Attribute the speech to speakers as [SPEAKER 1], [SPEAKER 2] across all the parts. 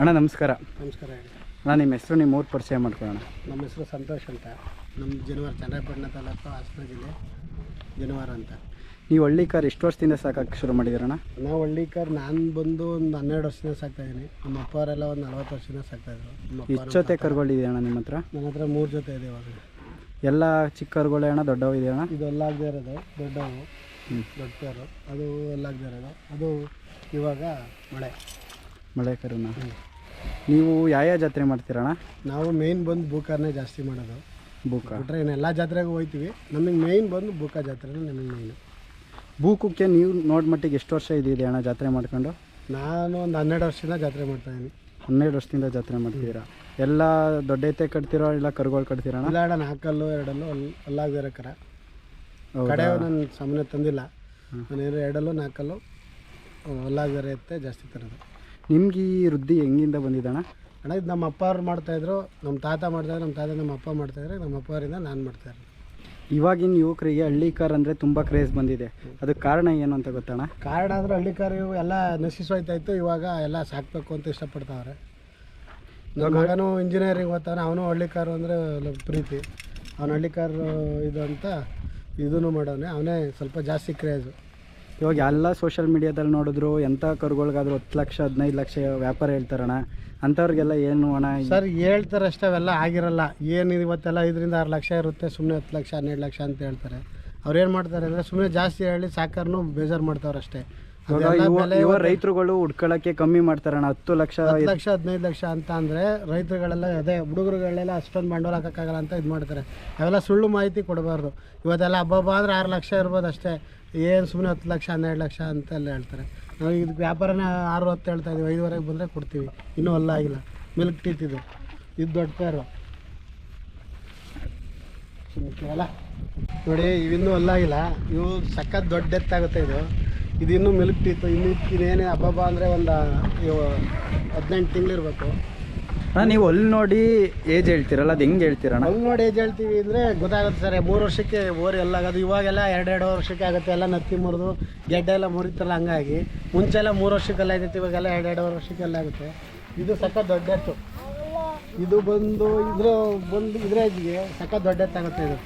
[SPEAKER 1] ಅಣ್ಣ ನಮಸ್ಕಾರ.
[SPEAKER 2] ನಮಸ್ಕಾರ ಹೇಳಿ.
[SPEAKER 1] ಅಣ್ಣ ನಿಮ್ಮ ಹೆಸರು ನಿಮ್ಮ ಊರು ಪರಿಚಯ ಮಾಡ್ಕೊಳ್ಳೋಣ.
[SPEAKER 2] ನಮ್ಮ ಹೆಸರು ಸಂತೋಷ್ ಅಂತ. ನಮ್ಮ ಜನವಾರ ಚನ್ನಪಟ್ಟಣ ತಾಲೂಕು ಹಾಸನ ಜಿಲ್ಲೆ ಜನವಾರ ಅಂತ.
[SPEAKER 1] ನೀವು ಹಳ್ಳಿ ಕಾರ್ ಎಷ್ಟು ವರ್ಷದಿಂದ ಸಾಕಕ್ಕೆ ಶುರು ಮಾಡಿದ್ದೀರಣ್ಣ
[SPEAKER 2] ನಾವು ಹಳ್ಳಿಕರ್ ನಾನು ಬಂದು ಒಂದು ಹನ್ನೆರಡು ವರ್ಷದಿಂದ ಸಾಕ್ತಾ ಇದ್ದೀನಿ ನಮ್ಮ ಅಪ್ಪ ಅವರೆಲ್ಲ ಒಂದು ನಲ್ವತ್ತು ವರ್ಷದಿಂದ ಸಾಕ್ತಾ ಇದ್ರು. ನಮ್ಮ ಅಪ್ಪ
[SPEAKER 1] ಎಷ್ಟು ಜೊತೆ ಕರುಗಳಿದೆ ಅಣ್ಣ ನಿಮ್ಮ ಹತ್ರ?
[SPEAKER 2] ನನ್ನ ಹತ್ರ ಮೂರು ಜೊತೆ ಇದೆ ಇವಾಗ.
[SPEAKER 1] ಎಲ್ಲ ಚಿಕ್ಕ ಕರುಗಳೇ ಅಣ್ಣ ದೊಡ್ಡವು ಇದೆ ಅಣ್ಣ?
[SPEAKER 2] ಇದು ಎಲ್ಲಾಗದೇ ಇರೋದು. ದೊಡ್ಡವು ದೊಡ್ಡ ಅದು ಅದು ಆಗದೆ ಇರೋದು. ಅದು ಇವಾಗ ಮಳೆ.
[SPEAKER 1] ಮಳೆ ಕರುನ. ನೀವು ಯಾವ ಯಾವ ಜಾತ್ರೆ ಮಾಡ್ತೀರಣ್ಣ?
[SPEAKER 2] ನಾವು ಮೇಯ್ನ್ ಬಂದು ಬೂಕಾರನೇ ಜಾಸ್ತಿ ಮಾಡೋದು.
[SPEAKER 1] ಬೂಕ
[SPEAKER 2] ಬಿಟ್ರೆ ಇನ್ನು ಎಲ್ಲ ಜಾತ್ರೆಗೂ ಹೋಗ್ತೀವಿ ನಮಗೆ ಮೇಯ್ನ್ ಬಂದು ಬೂಕ ಜಾತ್ರೆನೇ ನಮಗೆ ಮೇಯ್ನು
[SPEAKER 1] ಬೂಕಕ್ಕೆ ನೀವು ನೋಡ್ ಮಟ್ಟಿಗೆ ಎಷ್ಟು ವರ್ಷ ಇದಿದೆ ಅಣ್ಣ ಜಾತ್ರೆ ಮಾಡ್ಕೊಂಡು?
[SPEAKER 2] ನಾನು ಒಂದು ಹನ್ನೆರಡು ವರ್ಷದಿಂದ ಜಾತ್ರೆ ಮಾಡ್ತಾಯಿದ್ದೀನಿ
[SPEAKER 1] ಹನ್ನೆರಡು ವರ್ಷದಿಂದ ಜಾತ್ರೆ ಮಾಡ್ತೀರಾ? ಎಲ್ಲ ದೊಡ್ಡ ಎತ್ತೆ ಕಟ್ತೀರೋ ಇಲ್ಲ ಕರುಗಳು ಕಟ್ತೀರಣ್ಣ?
[SPEAKER 2] ಇಲ್ಲ ಅಣ್ಣ ನಾಲ್ಕಲ್ಲು ಎರಡಲ್ಲು ಅಲ್ಲಿ ಅಲ್ಲಾಗದಿರೋ ಕರ? ಕಡೆ ನಾನು ಸಾಮಾನ್ಯ ತಂದಿಲ್ಲ. ನಾನು ಎರಡಲ್ಲೂ ನಾಲ್ಕಲ್ಲು ಅಲ್ಲಾಗದಿರೋ ಎತ್ತೆ ಜಾಸ್ತಿ ತರೋದು.
[SPEAKER 1] ನಿಮ್ಗೆ ಈ ವೃದ್ಧಿ ಹೆಂಗಿಂದ ಬಂದಿದ್ದಣ್ಣ
[SPEAKER 2] ಅಣ್ಣ ಇದು ನಮ್ಮ ಅಪ್ಪ ಅವ್ರು ಮಾಡ್ತಾಯಿದ್ರು ನಮ್ಮ ತಾತ ಮಾಡ್ತಾಯಿದ್ರು ನಮ್ಮ ತಾತ ನಮ್ಮ ಅಪ್ಪ ಮಾಡ್ತಾಯಿದ್ರು ನಮ್ಮ ಅಪ್ಪ ಅವರಿಂದ ನಾನು ಮಾಡ್ತಾಯಿದ್ರು
[SPEAKER 1] ಇವಾಗಿನ ಯುವಕರಿಗೆ ಹಳ್ಳಿ ಕಾರ್ ಅಂದರೆ ತುಂಬ ಕ್ರೇಜ್ ಬಂದಿದೆ. ಅದಕ್ಕೆ ಕಾರಣ ಏನು ಅಂತ ಗೊತ್ತಣ್ಣ?
[SPEAKER 2] ಕಾರಣ ಅಂದರೆ ಹಳ್ಳಿ ಕಾರ್ ಎಲ್ಲ ಎಲ್ಲ ನಶಿಸೋಯ್ತಾಯಿತ್ತು ಇವಾಗ ಎಲ್ಲ ಸಾಕಬೇಕು ಅಂತ ಇಷ್ಟಪಡ್ತಾವ್ರೆ. ನಮ್ಮ ಮಗನೂ ಇಂಜಿನಿಯರಿಂಗ್ ಓದ್ತಾನೆ ಅವನು ಹಳ್ಳಿ ಕಾರು ಅಂದರೆ ಪ್ರೀತಿ. ಅವನು ಹಳ್ಳಿ ಕಾರು ಇದು ಅಂತ ಇದೂ ಮಾಡೋನೆ ಅವನೇ ಸ್ವಲ್ಪ ಜಾಸ್ತಿ ಕ್ರೇಜು.
[SPEAKER 1] ಇವಾಗ ಎಲ್ಲ ಸೋಷಿಯಲ್ ಮೀಡಿಯಾದಲ್ಲಿ ನೋಡಿದ್ರು ಎಂಥ ಕರುಗಳಿಗಾದ್ರೂ ಹತ್ತು ಲಕ್ಷ, ಹದಿನೈದು ಲಕ್ಷ ವ್ಯಾಪಾರ ಹೇಳ್ತಾರಣ ಅಂಥವ್ರಿಗೆಲ್ಲ ಏನು ಅಣ್ಣ
[SPEAKER 2] ಸರ್, ಹೇಳ್ತಾರೆ ಅಷ್ಟೇ, ಅವೆಲ್ಲ ಆಗಿರಲ್ಲ. ಏನು ಇವತ್ತೆಲ್ಲ ಐದರಿಂದ ಆರು ಲಕ್ಷ ಇರುತ್ತೆ ಸುಮ್ಮನೆ ಹತ್ತು ಲಕ್ಷ, ಹನ್ನೆರಡು ಲಕ್ಷ ಅಂತ ಹೇಳ್ತಾರೆ. ಅವ್ರು ಏನು ಮಾಡ್ತಾರೆ ಅಂದರೆ ಸುಮ್ಮನೆ ಜಾಸ್ತಿ ಹೇಳಿ ಸಾಕಾರನು ಬೇಜಾರು ಮಾಡ್ತಾವ್ರೆ ಅಷ್ಟೇ
[SPEAKER 1] ಯುವ ರೈತರುಗಳು ಉಡ್ಕೊಳ್ಳೋಕ್ಕೆ ಕಮ್ಮಿ ಮಾಡ್ತಾರಣ್ಣ ಹತ್ತು ಲಕ್ಷ
[SPEAKER 2] ಹತ್ತು ಲಕ್ಷ ಹದಿನೈದು ಲಕ್ಷ ಅಂತ ಅಂದರೆ ರೈತರುಗಳೆಲ್ಲ ಅದೇ ಹುಡುಗರುಗಳೆಲ್ಲ ಅಷ್ಟೊಂದು ಬಂಡವಾಳ ಹಾಕೋಕ್ಕಾಗಲ್ಲ ಅಂತ ಇದು ಮಾಡ್ತಾರೆ. ಅವೆಲ್ಲ ಸುಳ್ಳು ಮಾಹಿತಿ ಕೊಡಬಾರ್ದು. ಇವತ್ತೆಲ್ಲ ಹಬ್ಬ ಅಂದ್ರೆ ಆರು ಲಕ್ಷ ಇರ್ಬೋದು ಅಷ್ಟೇ. ಏನು ಸುಮ್ಮನೆ ಹತ್ತು ಲಕ್ಷ ಹನ್ನೆರಡು ಲಕ್ಷ ಅಂತೆಲ್ಲ ಹೇಳ್ತಾರೆ. ನಾವು ಇದು ವ್ಯಾಪಾರನೇ ಆರು ಹತ್ತು ಹೇಳ್ತಾ ಇದೀವಿ ಐದುವರೆಗೆ ಬಂದರೆ ಕೊಡ್ತೀವಿ. ಇನ್ನೂ ಅಲ್ಲ ಆಗಿಲ್ಲ. ಮಿಲ್ಕ್ ಟೀತ್ ಇದು. ಇದು ದೊಡ್ಡ ಪೇರು. ಅಲ್ಲ. ನೋಡಿ ಇವಿನ್ನೂ ಅಲ್ಲಾಗಿಲ್ಲ ಇವು ಸಖತ್ ದೊಡ್ಡ ಎತ್ತಾಗುತ್ತೆ ಇದು. ಇದು ಇನ್ನೂ ಮಿಲ್ಕ್ ಟೀತು ಇನ್ನು ಇನ್ನೇನೇ ಹಬ್ಬ ಅಂದರೆ ಒಂದು ಹದಿನೆಂಟು ತಿಂಗಳಿರ್ಬೇಕು
[SPEAKER 1] ಅಣ್ಣ ನೀವು ಅಲ್ಲಿ ನೋಡಿ ಏಜ್ ಹೇಳ್ತೀರಲ್ಲ ಅದು ಹೆಂಗೆ ಹೇಳ್ತೀರಣ್ಣ
[SPEAKER 2] ಅಲ್ಲಿ ನೋಡಿ ಏಜ್ ಹೇಳ್ತೀವಿ ಅಂದರೆ ಗೊತ್ತಾಗುತ್ತೆ ಸರ್ ಮೂರು ವರ್ಷಕ್ಕೆ ಓರಿ ಎಲ್ಲ ಆಗೋದು. ಇವಾಗೆಲ್ಲ ಎರಡೆರಡು ವರ್ಷಕ್ಕೆ ಆಗುತ್ತೆ ಎಲ್ಲ ನತ್ತಿ ಮುರಿದು ಗೆಡ್ಡೆ ಎಲ್ಲ ಮುರಿತಲ್ಲ ಹಂಗಾಗಿ. ಮುಂಚೆಲ್ಲ ಮೂರು ವರ್ಷಕ್ಕೆಲ್ಲ ಆಗಿತ್ತು ಇವಾಗೆಲ್ಲ ಎರಡೆರಡು ವರ್ಷಕ್ಕೆಲ್ಲ ಆಗುತ್ತೆ. ಇದು ಸಕ್ಕ ದೊಡ್ಡತ್ತು ಇದು ಬಂದು ಇದ್ರ ಬಂದು ಇದ್ರ ಏಜ್ಗೆ ಸಖತ್ ದೊಡ್ಡತ್ತಾಗುತ್ತೆ ಇದು.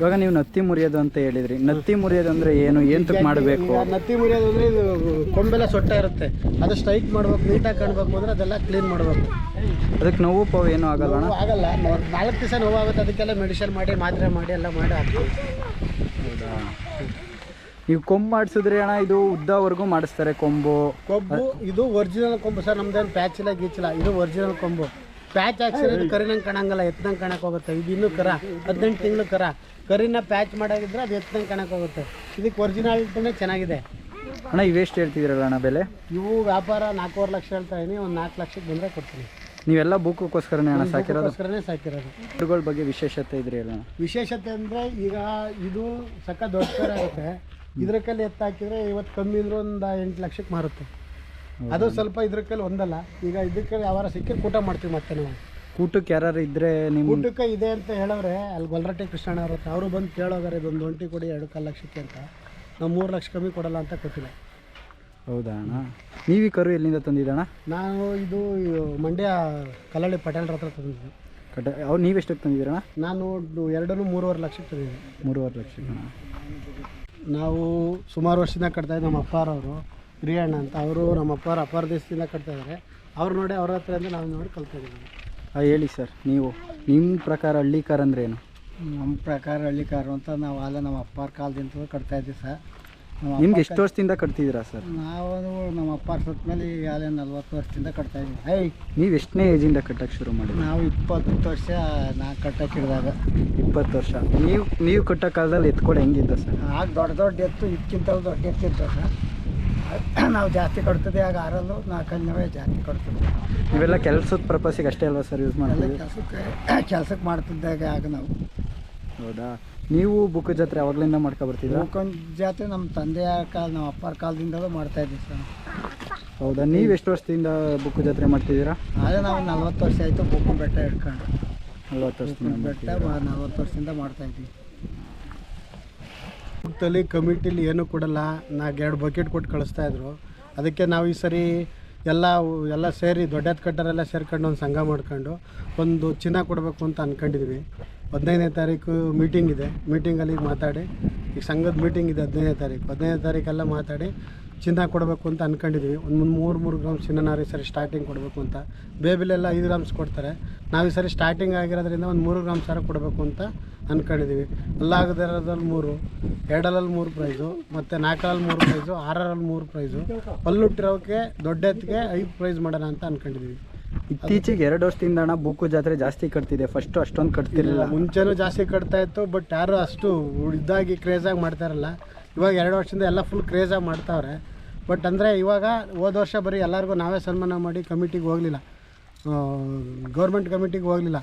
[SPEAKER 1] ಇವಾಗ ನೀವು ನತ್ತಿ ಮುರಿಯೋದು ಅಂತ ಹೇಳಿದ್ರಿ. ನತ್ತಿ ಮುರಿಯೋದು ಅಂದ್ರೆ ಏನು? ಏನ್ ಮಾಡಬೇಕು?
[SPEAKER 2] ನತ್ತಿ ಮುರಿಯೋದು ಅಂದ್ರೆ ಇದು ಕೊಂಬೆಲ್ಲ ಸೊಟ್ಟ ಇರುತ್ತೆ. ಅದು ಸ್ಟ್ರೈಕ್ ಮಾಡ್ಬೇಕು ನೀಟಾಗಿ ಕಾಣಬೇಕು ಅಂದ್ರೆ ಅದೆಲ್ಲ ಕ್ಲೀನ್ ಮಾಡಬೇಕು.
[SPEAKER 1] ಅದಕ್ಕೆ ನೋವು ಪವು ಏನು ಆಗಲ್ಲ ಅಣ್ಣ?
[SPEAKER 2] ಆಗಲ್ಲ. ನಾವ್- ನಾಲ್ಕು ದಿವಸ ನೋವಾಗುತ್ತೆ ಅದಕ್ಕೆಲ್ಲ ಮೆಡಿಸಿನ್ ಮಾಡಿ ಮಾತ್ರೆ ಮಾಡಿ ಎಲ್ಲ ಮಾಡಿ ಹಾಕ್ತೀವಿ.
[SPEAKER 1] ನೀವು ಕೊಂಬು ಮಾಡಿಸಿದ್ರೆ ಅಣ್ಣ ಇದು ಉದ್ದವರೆಗೂ ಮಾಡಿಸ್ತಾರೆ ಕೊಂಬು.
[SPEAKER 2] ಕೊಬ್ಬು ಇದು ಒರಿಜಿನಲ್ ಕೊಂಬು ಸರ್ ನಮ್ದೇನು ಪ್ಯಾಚಿಲ್ಲ ಗೀಚಿಲ್ಲ ಇದು ಒರಿಜಿನಲ್ ಕೊಂಬು. ಪ್ಯಾಚ್ ಹಾಕ್ಸಿರೋದು ಕರಿನಂಗೆ ಕಾಣಂಗಲ್ಲ ಎತ್ತಂಗೆ ಕಾಣಕ್ಕೆ ಹೋಗುತ್ತೆ. ಇದು ಇನ್ನೂ ಕರ ಹದಿನೆಂಟು ತಿಂಗಳು ಕರ. ಕರಿನ ಪ್ಯಾಚ್ ಮಾಡೋದಿದ್ರೆ ಅದು ಎತ್ತಂಗೆ ಕಾಣಕ್ಕೆ ಹೋಗುತ್ತೆ. ಇದಕ್ಕೆ ಒರಿಜಿನಾಲಿಟಿನೇ ಚೆನ್ನಾಗಿದೆ.
[SPEAKER 1] ಅಣ್ಣ ಇವೆಷ್ಟು ಹೇಳ್ತಿದ್ದೀರಲ್ಲ ಅಣ್ಣ ಬೆಲೆ?
[SPEAKER 2] ಇವು ವ್ಯಾಪಾರ ನಾಲ್ಕೂವರೆ ಲಕ್ಷ ಹೇಳ್ತಾ ಇದೀನಿ ಒಂದು ನಾಲ್ಕು ಲಕ್ಷಕ್ಕೆ ಬಂದರೆ ಕೊಡ್ತೀನಿ.
[SPEAKER 1] ನೀವೆಲ್ಲ ಬುಕ್ಕೋಸ್ಕರನೇ ಅಣ್ಣ
[SPEAKER 2] ಸಾಕಿರೋದಕ್ಕೋಸ್ಕರನೇ ಸಾಕಿರೋದು?
[SPEAKER 1] ಕರುಗಳ ಬಗ್ಗೆ ವಿಶೇಷತೆ ಇದ್ರಿ ಅಲ್ಲ
[SPEAKER 2] ವಿಶೇಷತೆ ಅಂದರೆ ಈಗ ಇದು ಸಕ್ಕ ದೊಡ್ಡ ಕರ ಆಗುತ್ತೆ. ಇದ್ರ ಕಲ್ಲಿ ಎತ್ತಾಕಿದ್ರೆ ಇವತ್ತು ಕಮ್ಮಿ ಅಂದ್ರೆ ಒಂದು ಎಂಟು ಲಕ್ಷಕ್ಕೆ ಮಾರುತ್ತೆ. ಅದು ಸ್ವಲ್ಪ ಇದ್ರ ಕೈಲಿ ಒಂದಲ್ಲ. ಈಗ ಇದಕ್ಕೆ ಯಾವಾರ ಸಿಕ್ಕಿ ಕೂಟ ಮಾಡ್ತೀವಿ ಮತ್ತೆ ನಾವು.
[SPEAKER 1] ಊಟಕ್ಕೆ ಯಾರು ಇದ್ರೆ ನಿಮ್ಮ
[SPEAKER 2] ಊಟಕ್ಕೆ ಇದೆ ಅಂತ ಹೇಳೋರೆ ಅಲ್ಲಿ ಗೊಲ್ರಟ್ಟಿ ಕೃಷ್ಣ ಅವ್ರ ಹತ್ರ. ಅವರು ಬಂದು ಕೇಳೋಗಾರೆ ಇದೊಂದು ಒಂಟಿ ಕೊಡಿ ಎರಡು ಕಾಲು ಲಕ್ಷಕ್ಕೆ ಅಂತ. ನಾವು ಮೂರು ಲಕ್ಷ ಕಮ್ಮಿ ಕೊಡಲ್ಲ ಅಂತ ಕೊಟ್ಟಿಲ್ಲ.
[SPEAKER 1] ಹೌದಾ ಅಣ್ಣ? ನೀವು ಕರು ಎಲ್ಲಿಂದ ತಂದಿದ್ದಣ್ಣ
[SPEAKER 2] ನಾನು ಇದು ಮಂಡ್ಯ ಕಲ್ಲಳ್ಳಿ ಪಟೇಲ್ರ ಹತ್ರ ತಂದಿದ್ದೆ.
[SPEAKER 1] ಕಟ ಅವ್ರು ನೀವೆಷ್ಟಕ್ಕೆ ತಂದಿದ್ದೀರಣ್ಣ
[SPEAKER 2] ನಾನು ಎರಡನ್ನೂ ಮೂರುವರೆ ಲಕ್ಷಕ್ಕೆ ತಂದಿದ್ದೆ
[SPEAKER 1] ಮೂರುವರೆ ಲಕ್ಷ
[SPEAKER 2] ನಾವು ಸುಮಾರು ವರ್ಷದಿಂದ ಕಟ್ತಾ ಇದ್ದೀವಿ ನಮ್ಮ ಅಪ್ಪಾರವರು. ಹಿರಿಯಣ್ಣ ಅಂತ ಅವರು ನಮ್ಮ ಅಪ್ಪಾರ ಅಪಾರ ದೇಶದಿಂದ ಕಟ್ತಾ ಇದ್ದಾರೆ ಅವ್ರು ನೋಡಿ ಅವ್ರ ಹತ್ರ ಅಂದರೆ ನಾವು ನೋಡಿ ಕಲ್ತಾ ಇದ್ದೀವಿ.
[SPEAKER 1] ಹಾಂ ಹೇಳಿ ಸರ್ ನೀವು ನಿಮ್ಮ ಪ್ರಕಾರ ಹಳ್ಳಿ ಕಾರ್ ಅಂದ್ರೆ ಏನು?
[SPEAKER 2] ನಮ್ಮ ಪ್ರಕಾರ ಹಳ್ಳಿ ಕಾರು ಅಂತ ನಾವು ಅಲ್ಲ ನಮ್ಮ ಅಪ್ಪಾರ ಕಾಲದಿಂದ ಕಟ್ತಾ ಇದ್ದೀವಿ ಸರ್. ನಮ್ಮ
[SPEAKER 1] ನಿಮ್ಗೆ ಎಷ್ಟು ವರ್ಷದಿಂದ ಕಟ್ತಿದ್ದೀರಾ ಸರ್?
[SPEAKER 2] ನಾವು ನಮ್ಮ ಅಪ್ಪಾರ ಸತ್ತ ಮೇಲೆ ಈಗಾಗಲೇ ನಲ್ವತ್ತು ವರ್ಷದಿಂದ ಕಟ್ತಾ ಇದ್ದೀವಿ. ಐ
[SPEAKER 1] ನೀವು ಎಷ್ಟನೇ ಏಜಿಂದ ಕಟ್ಟಕ್ಕೆ ಶುರು ಮಾಡಿ
[SPEAKER 2] ನಾವು ಇಪ್ಪತ್ತು ವರ್ಷ ನಾ ಕಟ್ಟಕ್ಕೆ ಹಿಡಿದಾಗ
[SPEAKER 1] ಇಪ್ಪತ್ತು ವರ್ಷ. ನೀವು ನೀವು ಕಟ್ಟೋ ಕಾಲದಲ್ಲಿ ಎತ್ಕೊಂಡು ಹೆಂಗಿದ್ದ ಸರ್?
[SPEAKER 2] ಆಗ ದೊಡ್ಡ ದೊಡ್ಡ ಎತ್ತು ಇದಕ್ಕಿಂತ ದೊಡ್ಡ ಎತ್ತಿತ್ತು ಸರ್. ನಾವು ಜಾಸ್ತಿ ಕೊಡ್ತದೆ ಆಗ ಆರಲ್ಲು ನಾವೇ ಜಾಸ್ತಿ ಕೊಡ್ತದೆ
[SPEAKER 1] ಇವೆಲ್ಲ ಕೆಲಸದ ಪರ್ಪಸ್ಸಿಗೆ ಅಷ್ಟೇ ಅಲ್ವಾ ಸರ್ ಯೂಸ್
[SPEAKER 2] ಎಲ್ಲ
[SPEAKER 1] ಮಾಡ್ತೀವಿ
[SPEAKER 2] ಕೆಲಸಕ್ಕೆ ಕೆಲಸಕ್ಕೆ ಮಾಡ್ತಿದ್ದಾಗ ಆಗ ನಾವು.
[SPEAKER 1] ಹೌದಾ? ನೀವು ಬುಕ್ ಜಾತ್ರೆ ಅವಾಗಲಿಂದ ಮಾಡ್ಕೊ ಬರ್ತೀವಿ
[SPEAKER 2] ಮುಖಂಡ್ ಜಾತ್ರೆ ನಮ್ಮ ತಂದೆಯ ಕಾಲ ನಮ್ಮ ಅಪ್ಪರ ಕಾಲದಿಂದಲೂ ಮಾಡ್ತಾ ಇದ್ದೀವಿ ಸರ್
[SPEAKER 1] ಹೌದಾ? ನೀವು ಎಷ್ಟು ವರ್ಷದಿಂದ ಬುಕ್ ಜಾತ್ರೆ ಮಾಡ್ತಿದ್ದೀರಾ?
[SPEAKER 2] ಅದೇ ನಾವು ನಲ್ವತ್ತು ವರ್ಷ ಆಯಿತು ಬುಕ್ಕು ಬೆಟ್ಟ ಹಿಡ್ಕೊಂಡು.
[SPEAKER 1] ನಲ್ವತ್ತು ವರ್ಷದಿಂದ
[SPEAKER 2] ಬೆಟ್ಟ ನಲ್ವತ್ತು ವರ್ಷದಿಂದ ಮಾಡ್ತಾ ಇದ್ದೀವಿ. ತಲೆ ಕಮಿಟಿಲಿ ಏನೂ ಕೊಡಲ್ಲ. ನಾಲ್ಕು ಎರಡು ಬಕೆಟ್ ಕೊಟ್ಟು ಕಳಿಸ್ತಾ ಇದ್ರು. ಅದಕ್ಕೆ ನಾವು ಈ ಸರಿ ಎಲ್ಲ ಎಲ್ಲ ಸೇರಿ ದೊಡ್ಡದ ಕಟ್ಟರೆಲ್ಲ ಸೇರ್ಕೊಂಡು ಒಂದು ಸಂಘ ಮಾಡ್ಕೊಂಡು ಒಂದು ಚಿನ್ನ ಕೊಡಬೇಕು ಅಂತ ಅಂದ್ಕೊಂಡಿದ್ವಿ ಹದಿನೈದನೇ ತಾರೀಕು ಮೀಟಿಂಗ್ ಇದೆ. ಮೀಟಿಂಗಲ್ಲಿ ಮಾತಾಡಿ ಈಗ ಸಂಘದ ಮೀಟಿಂಗ್ ಇದೆ ಹದಿನೈದನೇ ತಾರೀಕು. ಹದಿನೈದನೇ ತಾರೀಕೆಲ್ಲ ಮಾತಾಡಿ ಚಿನ್ನ ಕೊಡಬೇಕು ಅಂತ ಅಂದ್ಕೊಂಡಿದ್ವಿ ಒಂದು ಮೂರು ಮೂರು ಗ್ರಾಮ್ಸ್ ಚಿನ್ನನಾರು ಈ ಸರಿ ಸ್ಟಾರ್ಟಿಂಗ್ ಕೊಡಬೇಕು ಅಂತ. ಬೇಬಿಲೆಲ್ಲ ಐದು ಗ್ರಾಮ್ಸ್ ಕೊಡ್ತಾರೆ. ನಾವು ಈ ಸರಿ ಸ್ಟಾರ್ಟಿಂಗ್ ಆಗಿರೋದ್ರಿಂದ ಒಂದು ಮೂರು ಗ್ರಾಮ್ಸ್ ಸಾರ ಕೊಡಬೇಕು ಅಂತ ಅಂದ್ಕೊಂಡಿದ್ದೀವಿ ಅಲ್ಲಾಗದಿರೋದ್ರಲ್ಲಿ ಮೂರು ಎರಡರಲ್ಲಿ ಮೂರು ಪ್ರೈಸು ಮತ್ತು ನಾಲ್ಕರಲ್ಲಿ ಮೂರು ಪ್ರೈಸು ಆರರಲ್ಲಿ ಮೂರು ಪ್ರೈಸು ಪಲ್ಲುಟ್ಟಿರೋಕ್ಕೆ ದೊಡ್ಡ ಎತ್ತಿಗೆ ಐದು ಪ್ರೈಸ್ ಮಾಡೋಣ ಅಂತ ಅಂದ್ಕೊಂಡಿದ್ದೀವಿ
[SPEAKER 1] ಇತ್ತೀಚೆಗೆ ಎರಡು ವರ್ಷದಿಂದ ಅಣ್ಣ ಬುಕ್ಕು ಜಾತ್ರೆ ಜಾಸ್ತಿ ಕಟ್ತಿದೆ. ಫಸ್ಟ್ ಅಷ್ಟೊಂದು ಕಟ್ತಿರಲಿಲ್ಲ.
[SPEAKER 2] ಮುಂಚೆನೂ ಜಾಸ್ತಿ ಕಟ್ತಾ ಇತ್ತು ಬಟ್ ಯಾರು ಅಷ್ಟು ಇದಾಗಿ ಕ್ರೇಜಾಗಿ ಮಾಡ್ತಾರಲ್ಲ ಇವಾಗ ಎರಡು ವರ್ಷದಿಂದ ಎಲ್ಲ ಫುಲ್ ಕ್ರೇಜಾಗಿ ಮಾಡ್ತಾವ್ರೆ. ಬಟ್ ಅಂದರೆ ಇವಾಗ ಹೋದ ವರ್ಷ ಬರೀ ಎಲ್ಲರಿಗೂ ನಾವೇ ಸನ್ಮಾನ ಮಾಡಿ ಕಮಿಟಿಗೆ ಹೋಗಲಿಲ್ಲ. ಗೌರ್ಮೆಂಟ್ ಕಮಿಟಿಗೆ ಹೋಗಲಿಲ್ಲ.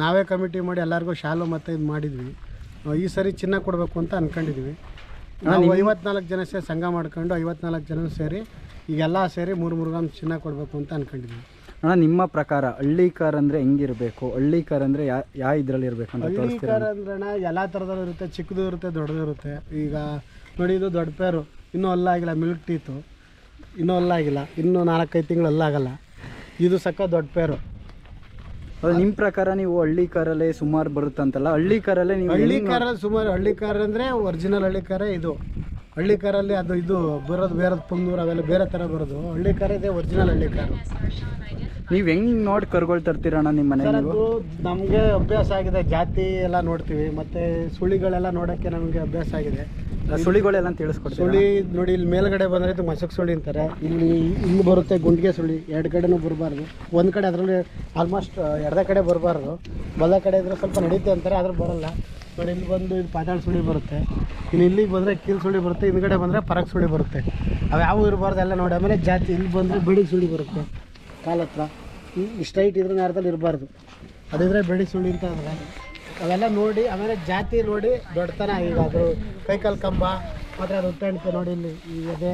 [SPEAKER 2] ನಾವೇ ಕಮಿಟಿ ಮಾಡಿ ಎಲ್ಲರಿಗೂ ಶಾಲು ಮತ್ತು ಇದು ಮಾಡಿದ್ವಿ. ಈ ಸರಿ ಚಿನ್ನ ಕೊಡಬೇಕು ಅಂತ ಅಂದ್ಕೊಂಡಿದ್ವಿ ನಾವು ಐವತ್ನಾಲ್ಕು ಜನ ಸೇರಿ ಸಂಘ ಮಾಡ್ಕೊಂಡು ಐವತ್ನಾಲ್ಕು ಜನ ಸೇರಿ ಈಗೆಲ್ಲ ಸೇರಿ ಮೂರು ಮೂರು ಗ್ರಾಮ್ ಚಿನ್ನ ಕೊಡಬೇಕು ಅಂತ ಅಂದ್ಕೊಂಡಿದ್ವಿ
[SPEAKER 1] ಅಣ್ಣ ನಿಮ್ಮ ಪ್ರಕಾರ ಹಳ್ಳಿ ಕಾರ್ ಅಂದರೆ ಹೆಂಗಿರಬೇಕು? ಹಳ್ಳಿ ಕಾರ್ ಅಂದರೆ ಯಾ ಯಾವ ಇದರಲ್ಲಿ ಇರಬೇಕು ಅಂತ
[SPEAKER 2] ಹಳ್ಳಿ
[SPEAKER 1] ತೋರಿಸ್ತೀರಾ
[SPEAKER 2] ಕಾರ್ ಅಂದ್ರಣ ಎಲ್ಲ ಥರದಲ್ಲೂ ಇರುತ್ತೆ ಚಿಕ್ಕದು ಇರುತ್ತೆ ದೊಡ್ಡದು ಇರುತ್ತೆ. ಈಗ ನೋಡಿ ಇದು ದೊಡ್ಡ ಪೇರು ಇನ್ನೂ ಅಲ್ಲಾಗಿಲ್ಲ ಮಿಲ್ಕ್ ಟೀತು. ಇನ್ನೂ ಅಲ್ಲಾಗಿಲ್ಲ ಇನ್ನೂ ನಾಲ್ಕೈದು ತಿಂಗಳು ಅಲ್ಲಾಗಲ್ಲ ಇದು ಸಕ್ಕ ದೊಡ್ಡ ಪೇರು.
[SPEAKER 1] ನಿಮ್ಮ ಪ್ರಕಾರ ನೀವು ಹಳ್ಳಿ ಕಾರಲ್ಲೇ ಸುಮಾರು ಬರುತ್ತಂತಲ್ಲ ಹಳ್ಳಿ ಕಾರಲ್ಲೇ ನೀವು
[SPEAKER 2] ಹಳ್ಳಿ ಕಾರಲ್ಲಿ ಸುಮಾರು ಹಳ್ಳಿ ಕಾರ್ ಅಂದರೆ ಒರಿಜಿನಲ್ ಹಳ್ಳಿ ಕಾರೇ ಇದು. ಹಳ್ಳಿ ಕಾರಲ್ಲಿ ಅದು ಇದು ಬರೋದು ಬೇರೆ ಪುಂಗೂರ್ ಅವೆಲ್ಲ ಬೇರೆ ತರ ಬರೋದು. ಹಳ್ಳಿ ಕಾರ್ ಇದೆ ಒರಿಜಿನಲ್ ಹಳ್ಳಿ ಕಾರು.
[SPEAKER 1] ನೀವು ಹೆಂಗ್ ನೋಡಿ ಕರ್ಗಳು ತರ್ತೀರಣ್ಣ ನಿಮ್ಮ
[SPEAKER 2] ಸರ್ ಅದು ನಮಗೆ ಅಭ್ಯಾಸ ಆಗಿದೆ. ಜಾತಿ ಎಲ್ಲ ನೋಡ್ತೀವಿ ಮತ್ತೆ ಸುಳಿಗಳೆಲ್ಲ ನೋಡಕ್ಕೆ ನಮಗೆ ಅಭ್ಯಾಸ ಆಗಿದೆ.
[SPEAKER 1] ಸುಳಿಗಳೆಲ್ಲ ತಿಳಿಸ್ಕೊಡ್ತೀವಿ
[SPEAKER 2] ಸುಳಿ ನೋಡಿ ಇಲ್ಲಿ ಮೇಲ್ಗಡೆ ಬಂದ್ರೆ ಇದು ಮಸಕ್ ಸುಳಿ ಅಂತಾರೆ. ಇಲ್ಲಿ ಇಲ್ಲಿ ಬರುತ್ತೆ ಗುಂಡಿಗೆ ಸುಳಿ ಎರಡು ಕಡೆನೂ ಬರಬಾರ್ದು. ಒಂದು ಕಡೆ ಅದರಲ್ಲಿ ಆಲ್ಮೋಸ್ಟ್ ಎರಡೇ ಕಡೆ ಬರಬಾರ್ದು. ಬಲ ಕಡೆ ಇದ್ರೆ ಸ್ವಲ್ಪ ನಡೀತೆ ಅಂತಾರೆ ಆದ್ರೆ ಬರಲ್ಲ. ನೋಡಿ ಇಲ್ಲಿ ಬಂದು ಇದು ಪಾತಾಳ ಸುಳಿ ಬರುತ್ತೆ. ಇನ್ನು ಇಲ್ಲಿಗೆ ಬಂದರೆ ಕೀಲ್ ಸುಳಿ ಬರುತ್ತೆ ಹಿಂದ್ಗಡೆ ಬಂದರೆ ಪರಕ್ ಸುಳಿ ಬರುತ್ತೆ. ಅವು ಯಾವ ಇರಬಾರ್ದು ಎಲ್ಲ ನೋಡಿ. ಆಮೇಲೆ ಜಾತಿ ಇಲ್ಲಿ ಬಂದರೆ ಬಿಡಿ ಸುಳಿ ಬರುತ್ತೆ ಕಾಲ ಹತ್ರ ಈ ಸ್ಟ್ರೈಟ್ ಇದ್ರೆ ನೇರದಲ್ಲಿ ಇರಬಾರ್ದು ಅದಿದ್ರೆ ಬೆಳಿ ಸುಳ್ಳಿ ಅಂತ ಅಂದ್ರೆ ಅವೆಲ್ಲ ನೋಡಿ, ಆಮೇಲೆ ಜಾತಿ ನೋಡಿ ದೊಡ್ಡತನ ಈಗ ಅದು ಕೈಕಾಲು ಕಂಬ, ಮತ್ತು ಅದು ಉತ್ತಣಿಕೆ ನೋಡಿ ಇಲ್ಲಿ ಈ ಎದೆ,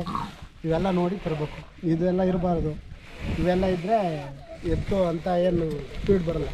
[SPEAKER 2] ಇವೆಲ್ಲ ನೋಡಿ ತರಬೇಕು. ಇದೆಲ್ಲ ಇರಬಾರ್ದು. ಇವೆಲ್ಲ ಇದ್ದರೆ ಎತ್ತು ಅಂತ ಏನು ಸ್ಪೀಡ್ ಬರಲ್ಲ.